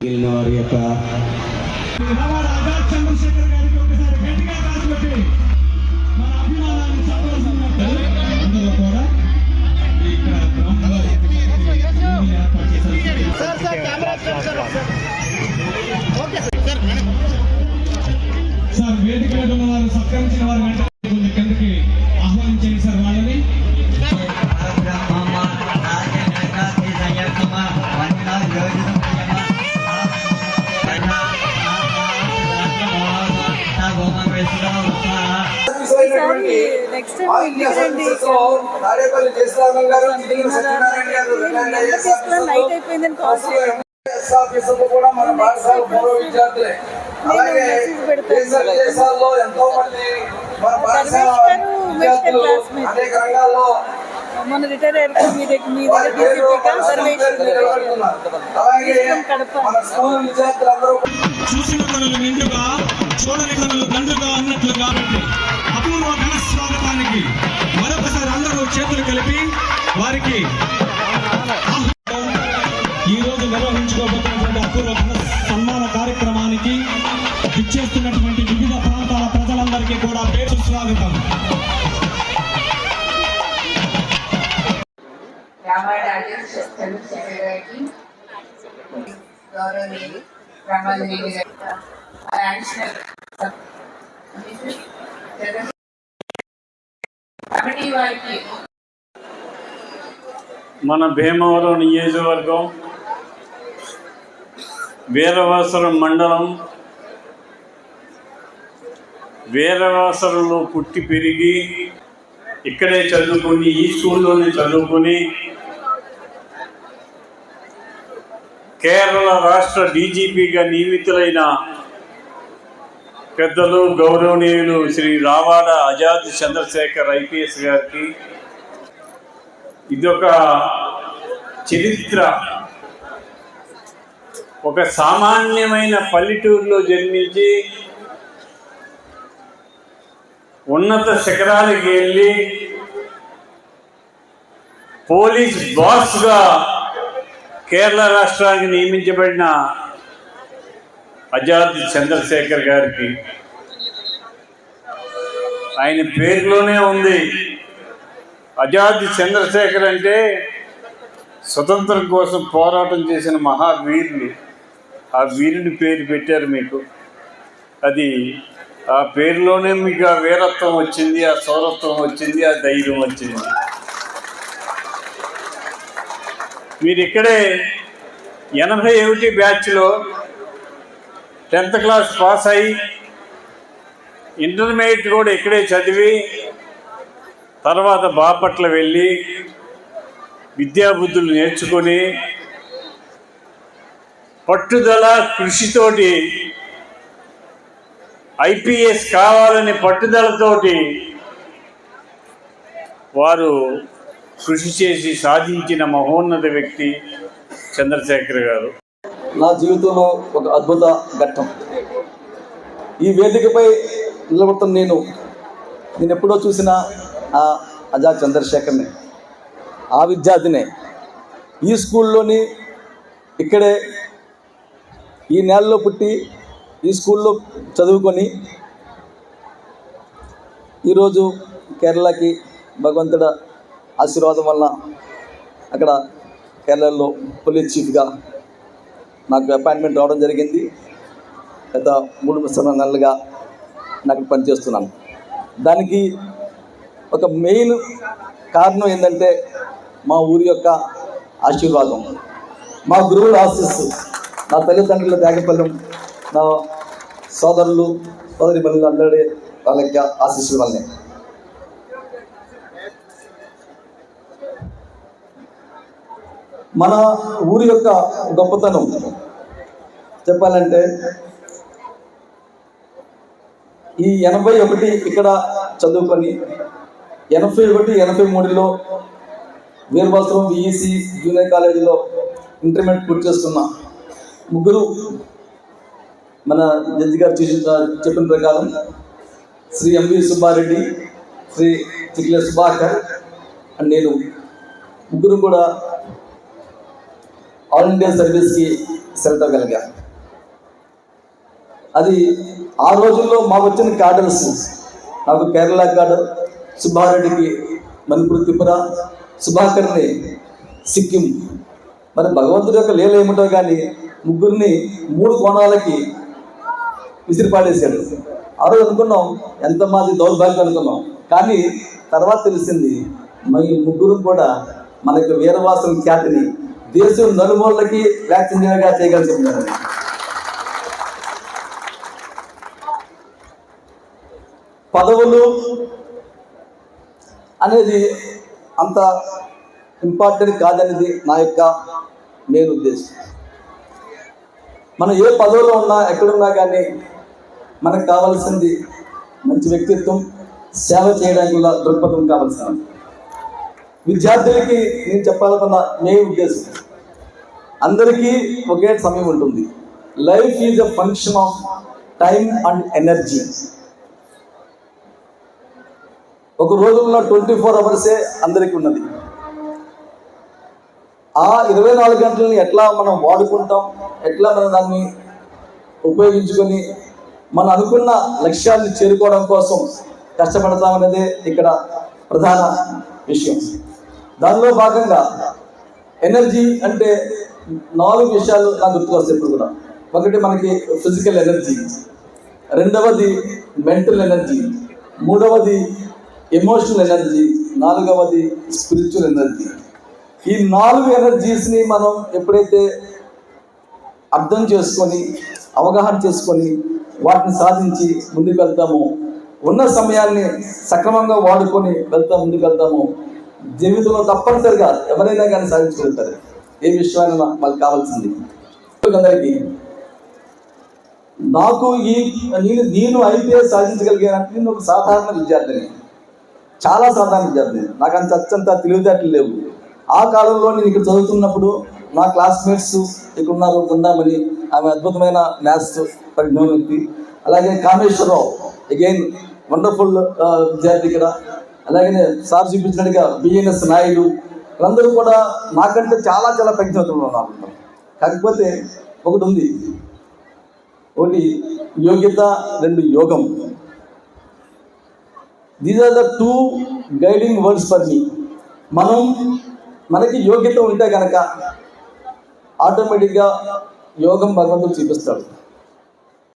మిగిలిన వారి యొక్క చంద్రశేఖర్ గారికి ఒకసారి గట్టిగా మన అభిమానాన్ని అందరూ కూడా ఏర్పాటు చేశారు సార్ వేదిక ఉన్న వారు సత్కరించిన వారు వెంటనే నెక్స్ట్ జయశ్రామం గారు సత్యనారాయణ గారు అయిపోయిందని కూడా మన పాఠశాల పూర్వ విద్యార్థులే. అలాగే ఎంతో మంది మన పాఠశాల విద్యార్థులు. అనేక రంగాల్లో రిటైర్ అయ్యారు మీ దగ్గర దగ్గర చూసిన కనులు నిండుగా చూడని కనులు దండుగా అన్నట్లు కాబట్టి వారికి ఈ రోజు నిర్వహించుకోబోతున్నటువంటి అపూర్వ సన్మాన కార్యక్రమానికి ఇచ్చేస్తున్నటువంటి వివిధ ప్రాంతాల ప్రజలందరికీ కూడా పేరు స్వాగతం. కమిటీ వారికి మన భీమవరం నియోజకవర్గం వీరవాసరం మండలం వీరవాసరంలో పుట్టి పెరిగి ఇక్కడే చదువుకుని ఈ స్కూల్లోనే చదువుకుని కేరళ రాష్ట్ర డీజీపీగా నియమితులైన పెద్దలు గౌరవనీయులు శ్రీ రావాడ ఆజాద్ చంద్రశేఖర్ ఐపీఎస్ గారికి ఇది ఒక చరిత్ర. ఒక సామాన్యమైన పల్లెటూరులో జన్మించి ఉన్నత శిఖరాలకి వెళ్ళి పోలీస్ బాస్గా కేరళ రాష్ట్రానికి నియమించబడిన అజాద్ చంద్రశేఖర్ గారికి. ఆయన పేరులోనే ఉంది. అజాది చంద్రశేఖర్ అంటే స్వతంత్రం కోసం పోరాటం చేసిన మహావీరులు. ఆ వీరుని పేరు పెట్టారు మీకు. అది ఆ పేరులోనే మీకు ఆ వీరత్వం వచ్చింది ఆ సౌరత్వం వచ్చింది ఆ ధైర్యం వచ్చింది. మీరు ఇక్కడే ఎనభై ఒకటి బ్యాచ్లో టెన్త్ క్లాస్ పాస్ అయ్యి ఇంటర్మీడియట్ కూడా ఇక్కడే చదివి తర్వాత బాపట్ల వెళ్ళి విద్యాబుద్ధులు నేర్చుకొని పట్టుదల కృషితోటి ఐపీఎస్ కావాలని పట్టుదలతోటి వారు కృషి చేసి సాధించిన మహోన్నత వ్యక్తి చంద్రశేఖర్ గారు. నా జీవితంలో ఒక అద్భుత ఘట్టం. ఈ వేదికపై నిలబడుతున్న నేను నేను ఎప్పుడో చూసిన ఆ అజా చంద్రశేఖర్ని ఆ విద్యార్థినే ఈ స్కూల్లోని ఇక్కడే ఈ నేలలో పుట్టి ఈ స్కూల్లో చదువుకొని ఈరోజు కేరళకి భగవంతుడ ఆశీర్వాదం వల్ల అక్కడ కేరళలో పోలీస్ చీఫ్గా నాకు అపాయింట్మెంట్ రావడం జరిగింది. గత మూడు సంవత్సరాల నెలలుగా నాకు పనిచేస్తున్నాను. దానికి ఒక మెయిన్ కారణం ఏంటంటే మా ఊరి యొక్క ఆశీర్వాదం. మా గురువుల ఆశీస్సు నా తల్లిదండ్రుల త్యాగఫలం నా సోదరులు సోదరి మనులు అందరి వాళ్ళ యొక్క ఆశీస్సుల వల్లనే మన ఊరి యొక్క గొప్పతనం చెప్పాలంటే ఈ ఎనభై ఒకటి ఇక్కడ చదువుకొని ఎనభై ఒకటి ఎనభై మూడులో వీరభద్రం విఈసి జూనియర్ కాలేజీలో ఇంటర్మీడియట్ పూర్తి చేసుకున్న ముగ్గురు మన జడ్జి గారు చెప్పిన ప్రకారం శ్రీ ఎంవి సుబ్బారెడ్డి శ్రీ చిక్లే సుభాకర్ అండ్ నేను ముగ్గురు కూడా ఆల్ ఇండియా సర్వీస్కి సెలెక్ట్ అవ్వగలిగా. అది ఆ రోజుల్లో మాకు వచ్చిన కార్డర్స్ నాకు కేరళ కార్డర్ సుబ్బారెడ్డికి మణిపూర్ త్రిపుర సుభాకర్ని సిక్కిం. మరి భగవంతుడి యొక్క లీల ఏమిటో కానీ ముగ్గురిని మూడు కోణాలకి విసిరిపాడేశాడు. ఆ రోజు అనుకున్నాం ఎంత మాది దౌర్భాగ్యం అనుకున్నాం. కానీ తర్వాత తెలిసింది మరి ముగ్గురు కూడా మన యొక్క వీరవాసం ఖ్యాతిని దేశం నలుమూలకి చేయగలిసి ఉన్నారు. పదవులు అనేది అంత ఇంపార్టెంట్ కాదనేది నా యొక్క మెయిన్ ఉద్దేశం. మనం ఏ పదవిలో ఉన్నా ఎక్కడున్నా కానీ మనకు కావాల్సింది మంచి వ్యక్తిత్వం సేవ చేయడానికి కూడా దృక్పథం కావాల్సిన విద్యార్థులకి నేను చెప్పాలనుకున్న మెయిన్ ఉద్దేశం అందరికీ ఒకే సమయం ఉంటుంది. Life is a function of time and energy ఒక రోజుల్లో ట్వంటీ ఫోర్ అవర్సే అందరికీ ఉన్నది. ఆ ఇరవై నాలుగు గంటలని ఎట్లా మనం వాడుకుంటాం ఎట్లా మనం దాన్ని ఉపయోగించుకొని మనం అనుకున్న లక్ష్యాన్ని చేరుకోవడం కోసం కష్టపడతామనేదే ఇక్కడ ప్రధాన విషయం. దానిలో భాగంగా ఎనర్జీ అంటే నాలుగు విషయాలు నాకు గుర్తుకొస్తాయి ఇప్పుడు కూడా. ఒకటి మనకి ఫిజికల్ ఎనర్జీ రెండవది మెంటల్ ఎనర్జీ మూడవది ఎమోషనల్ ఎనర్జీ నాలుగవది స్పిరిచువల్ ఎనర్జీ ఈ నాలుగు ఎనర్జీస్ని మనం ఎప్పుడైతే అర్థం చేసుకొని అవగాహన చేసుకొని వాటిని సాధించి ముందుకు వెళ్తామో ఉన్న సమయాన్ని సక్రమంగా వాడుకొని వెళ్తాం ముందుకెళ్తాము జీవితంలో తప్పనిసరిగా ఎవరైనా కానీ సాధించగలుగుతారు. ఏ విషయాన్ని వాళ్ళకి కావాల్సింది. అందరికీ నాకు ఈ నేను నేను ఐపీఎస్ సాధించగలిగానంటే నేను ఒక సాధారణ విద్యార్థిని. చాలా సాధారణ జరిగింది నాకు అంత అత్యంత తెలివితేటలు లేవు. ఆ కాలంలో నేను ఇక్కడ చదువుతున్నప్పుడు నా క్లాస్మేట్స్ ఇక్కడ ఉన్నారు ఉందామని ఆమె అద్భుతమైన మ్యాథ్స్ పరిజ్ఞానం వ్యక్తి అలాగే కామేశ్వరరావు అగైన్ వండర్ఫుల్ విద్యార్థి ఇక్కడ. అలాగే సార్ చూపించినట్టుగా బిఎన్ఎస్ నాయుడు. వీళ్ళందరూ కూడా నాకంటే చాలా చాలా ప్రజ్ఞాతులు ఉన్నారు. కాకపోతే ఒకటి ఉంది. ఒకటి యోగ్యత రెండు యోగం. These are the two guiding words for me మనం మనకి యోగ్యత ఉంటే కనుక ఆటోమేటిక్గా యోగం భగవంతుడు చూపిస్తాడు.